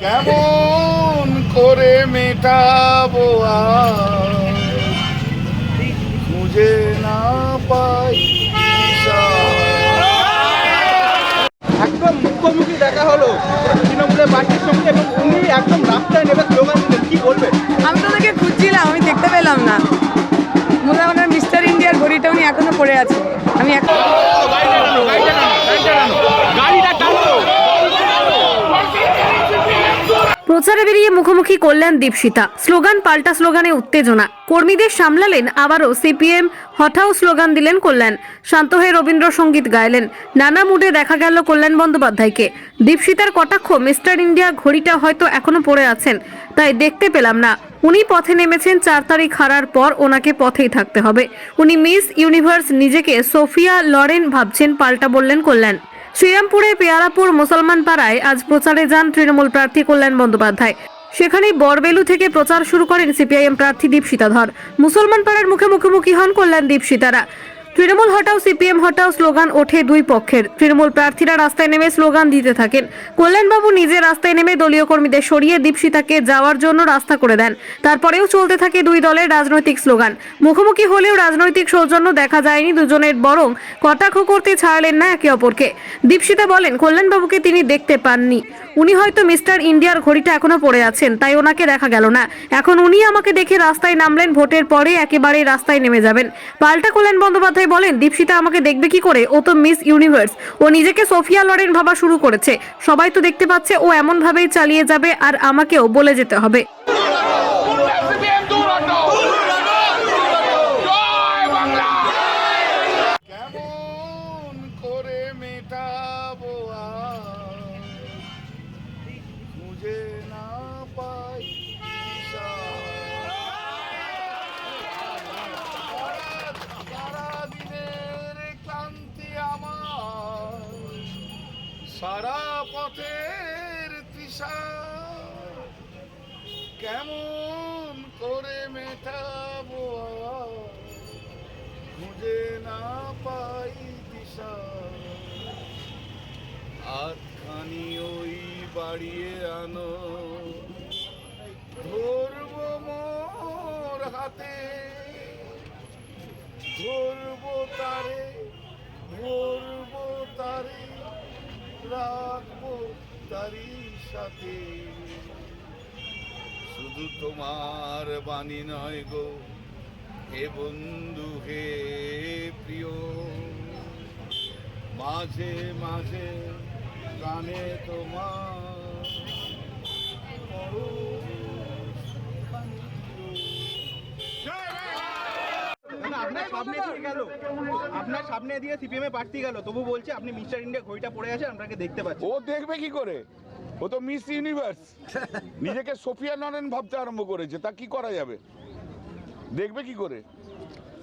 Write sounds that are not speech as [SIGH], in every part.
কেমন করে মেটাবো আর? প্রচারে বেরিয়ে মুখোমুখি করলেন দীপশিতা। স্লোগান পাল্টা স্লোগানে উত্তেজনা। কর্মীদের সামলালেন আবারও সিপিএম। হঠাও স্লোগান দিলেন কল্যাণ। শান্ত হয়ে রবীন্দ্রসঙ্গীত গাইলেন। নানা মুডে দেখা গেল কল্যাণ বন্দ্যোপাধ্যায়কে। দীপশিতার কটাক্ষ, মিস্টার ইন্ডিয়া ঘড়িটা হয়তো এখনও পড়ে আছেন। তাই দেখতে পেলাম না। উনি পথে নেমেছেন চার তারিখ হারার পর ওনাকে পথেই থাকতে হবে। উনি মিস ইউনিভার্স নিজেকে সোফিয়া লরেন ভাবছেন, পাল্টা বললেন কল্যাণ। শ্রীরামপুরে পেয়ারাপুর মুসলমান পাড়ায় আজ প্রচারে যান তৃণমূল প্রার্থী কল্যাণ বন্দ্যোপাধ্যায়। সেখানেই বরবেলু থেকে প্রচার শুরু করেন সিপিআইএম প্রার্থী দীপশিতা ধর মুসলমান পাড়ার মুখে মুখোমুখি হন কল্যাণ দীপশিতারা। তৃণমূল হটাও সিপিএম, হটাও স্লোগান ওঠে দুই পক্ষের। তৃণমূল প্রার্থীরা রাস্তায় নেমে স্লোগান দিতে থাকেন। কল্যাণবাবু নিজে রাস্তায় নেমে দলীয় কর্মীদের সরিয়ে দীপশিতাকে যাওয়ার জন্য রাস্তা করে দেন। তারপরেও চলতে থাকে দুই দলের রাজনৈতিক স্লোগান। মুখোমুখি হলেও রাজনৈতিক সৌজন্য দেখা যায়নি দুজনের, বরং কটাক্ষ করতে ছাড়লেন না একে অপরকে। দীপশিতা বলেন, কল্যাণবাবুকে তিনি দেখতে পাননি। উনি হয়তো মিস্টার ইন্ডিয়ার ঘড়িটা এখনও পড়ে আছেন, তাই ওনাকে দেখা গেল না। এখন উনি আমাকে দেখে রাস্তায় নামলেন, ভোটের পরে একেবারে রাস্তায় নেমে যাবেন। পাল্টা কল্যাণ বন্দ্যোপাধ্যায় বলেন, দীপশিতা আমাকে দেখবে কি করে? ও তো মিস ইউনিভার্স। ও নিজেকে সোফিয়া লরেন ভাবা শুরু করেছে। সবাই তো দেখতে পাচ্ছে ও এমন ভাবেই চালিয়ে যাবে আর আমাকেও বলে যেতে হবে। সারা পথের তৃষা। কেমন করে মেটাবো খুঁজে না পাই দিশা। আটখানি ওই বাড়িয়ে আনো। ধরবো মোর হাতে। ধরবো তারে ধরবো তারে। রাখব তারই সাথে। শুধু তোমার বাণী নয় গো, হে বন্ধু, হে প্রিয়। মাঝে মাঝে গানে তোমার না, আপনার সামনে দিয়ে গেল। আপনার সামনে দিয়ে সিপিএম এ প্রার্থী গেল। তবু বলছে আপনি মিস্টার ইন্ডিয়া ঘড়িটা পড়ে আছে আপনাকে দেখতে পাচ্ছি। ও দেখবে কি করে? ও তো মিস ইউনিভার্স। [LAUGHS] নিজেকে সোফিয়া নরেন ভাবতে আরম্ভ করেছে তা কি করা যাবে? দেখবে কি করে?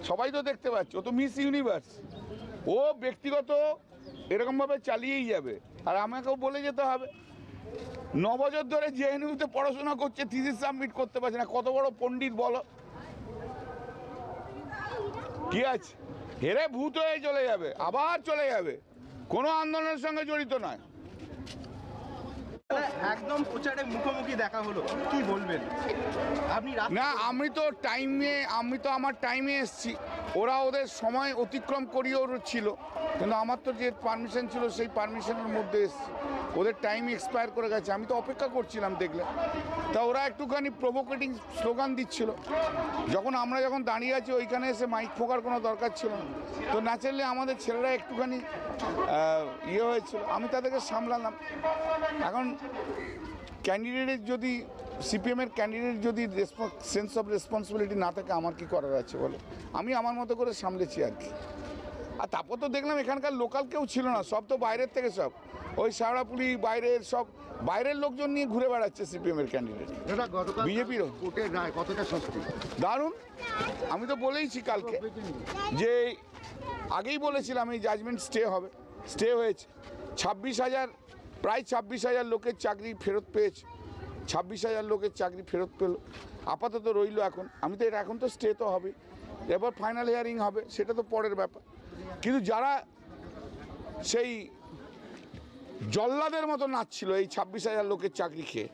সবাই তো দেখতে পাচ্ছে ও তো মিস ইউনিভার্স। ও ব্যক্তিগত এরকমভাবে চালিয়েই যাবে আর আমাকেও বলে যেতে হবে। ন বছর ধরে জেএনইউতে পড়াশোনা করছে থিসিস সাবমিট করতে পারছে না। কত বড় পণ্ডিত বলো? কি আছে? হেরে ভূত হয়ে চলে যাবে আবার চলে যাবে। কোনো আন্দোলনের সঙ্গে জড়িত নয়। একদম প্রচারে মুখোমুখি দেখা হলো কি বলবেন? আপনি না আমি তো টাইমে আমি তো আমার টাইমে এসেছি। ওরা ওদের সময় অতিক্রম করিয়েও ছিল। কিন্তু আমার তো যে পারমিশন ছিল, সেই পারমিশনের মধ্যে এসেছি। ওদের টাইম এক্সপায়ার করে গেছে। আমি তো অপেক্ষা করছিলাম দেখলে। তা ওরা একটুখানি প্রভোকেটিং স্লোগান দিচ্ছিল। যখন আমরা যখন দাঁড়িয়ে আছি, ওইখানে এসে মাইক ফোকার কোনো দরকার ছিল না। তো ন্যাচারালি আমাদের ছেলেরা একটুখানি ইয়ে হয়েছিল। আমি তাদেরকে সামলালাম। এখন ক্যান্ডিডেটের যদি সিপিএমের ক্যান্ডিডেট যদি সেন্স অফ রেসপন্সিবিলিটি না থাকে আমার কি করার আছে বলো? আমি আমার মতো করে সামলেছি আর কি। আর তারপর তো দেখলাম এখানকার লোকাল কেউ ছিল না সব তো বাইরের থেকে সব। ওই শাওড়াপুলি বাইরের সব বাইরের লোকজন নিয়ে ঘুরে বেড়াচ্ছে সিপিএমের ক্যান্ডিডেট সত্যি দারুণ। আমি তো বলেইছি কালকে যে আগেই বলেছিলাম এই জাজমেন্ট স্টে হবে। স্টে হয়েছে। ছাব্বিশ হাজার প্রায় ছাব্বিশ হাজার লোকের চাকরি ফেরত পেয়েছে। ছাব্বিশ হাজার লোকের চাকরি ফেরত পেল। আপাতত রইল এখন। আমি তো এটা এখন তো স্টে তো হবে এবার ফাইনাল হিয়ারিং হবে, সেটা তো পরের ব্যাপার। কিন্তু যারা সেই জল্লাদের মতো নাচছিল এই ছাব্বিশ হাজার লোকের চাকরি খেয়ে,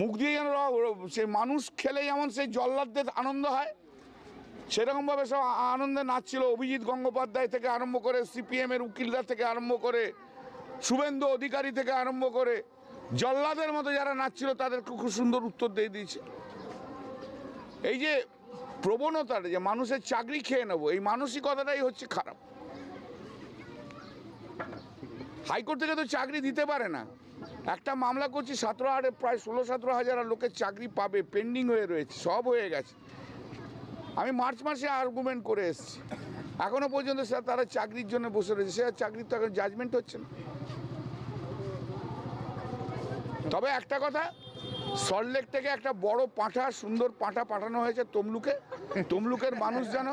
মুখ দিয়ে যেন সেই মানুষ খেলে যেমন সেই জল্লাদদের আনন্দ হয়, সেরকমভাবে সব আনন্দে নাচছিল। অভিজিৎ গঙ্গোপাধ্যায় থেকে আরম্ভ করে সিপিএম এর উকিলরা থেকে আরম্ভ করে শুভেন্দু অধিকারী থেকে আরম্ভ করে জল্লাদের মতো যারা নাচছিল তাদেরকে খুব সুন্দর উত্তর দিয়ে দিয়েছে। এই যে প্রবণতাটা, যে মানুষের চাকরি খেয়ে নেব, এই মানসিকতাটাই হচ্ছে খারাপ। হাইকোর্ট থেকে তো চাকরি দিতে পারে না। একটা মামলা করছি, সতেরো হাজার, প্রায় ষোলো সতেরো হাজার লোকের চাকরি পাবে, পেন্ডিং হয়ে রয়েছে, সব হয়ে গেছে। আমি মার্চ মাসে আর্গুমেন্ট করে এসেছি। এখনও পর্যন্ত স্যার তারা চাকরির জন্য বসে রয়েছে। সে চাকরির তো এখন জাজমেন্ট হচ্ছে না। তবে একটা কথা সল্টলেক থেকে একটা বড় পাঁঠা সুন্দর পাঁঠা পাঠানো হয়েছে তমলুকে। তমলুকের মানুষ যেন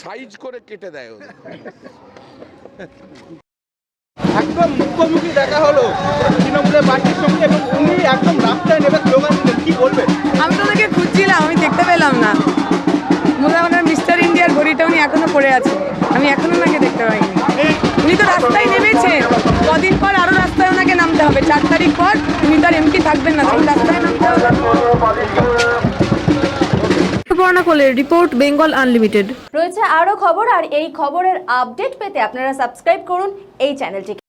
সাইজ করে কেটে দেয় ওদের। একদম মুখোমুখি দেখা হলো তৃণমূলের পার্টির সঙ্গে এবং উনি একদম রাস্তায় নেমে স্লোগান দিলেন কি বলবেন? আমি তো ওদেরকে খুঁজছিলাম আমি দেখতে পেলাম না। মুদাওয়ানার মিস্টার ইন্ডিয়ার ঘড়িটা উনি এখনও পড়ে আছে। আমি এখনও ওনাকে হবে। চার তারিখ পর তুমি তো আর এমপি থাকবেন না তখন রাস্তায় নামতে হবে। কোলের রিপোর্ট বেঙ্গল আনলিমিটেড। রয়েছে আরও খবর আর এই খবরের আপডেট পেতে আপনারা সাবস্ক্রাইব করুন এই চ্যানেলটিকে।